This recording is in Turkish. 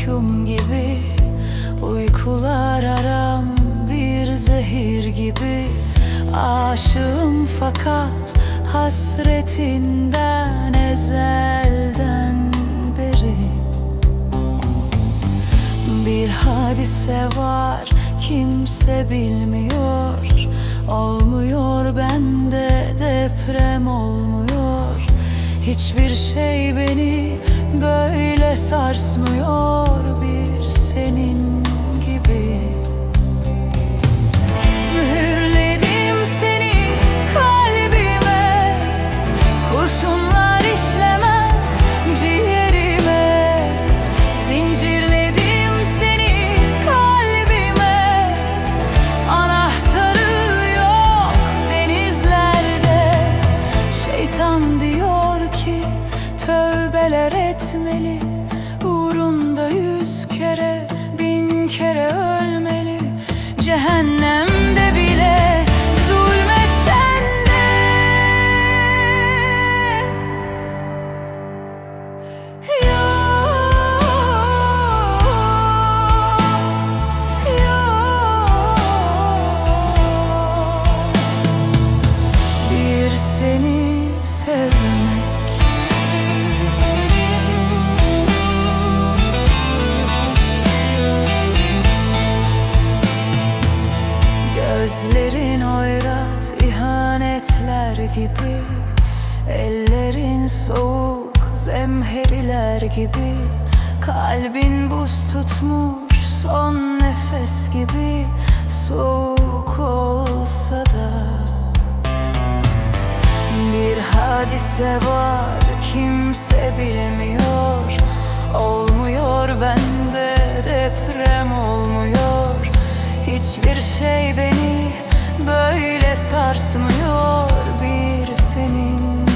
mahkum gibi Uykular aram bir zehir gibi. Aşığım fakat hasretinden ezelden beri. Bir hadise var kimse bilmiyor. Olmuyor bende deprem olmuyor. Hiçbir şey beni böyle sarsmıyor Bir senin gibi. Mühürledim seni kalbime. Kurşunlar işlemez ciğerime. Zincirledim seni kalbime. Anahtarı yok denizlerde. Şeytan diyor ki tövbeler etmeli Uğrunda yüz kere bin kere ölmeli. Cehennemde Gözlerin oyrat ihanetler gibi. Ellerin soğuk zemheriler gibi. Kalbin buz tutmuş son nefes gibi. Soğuk olsa da Bir hadise var kimse bilmiyor. Olmuyor bende deprem olmuyor. Hiçbir şey beni böyle sarsmıyor bir senin.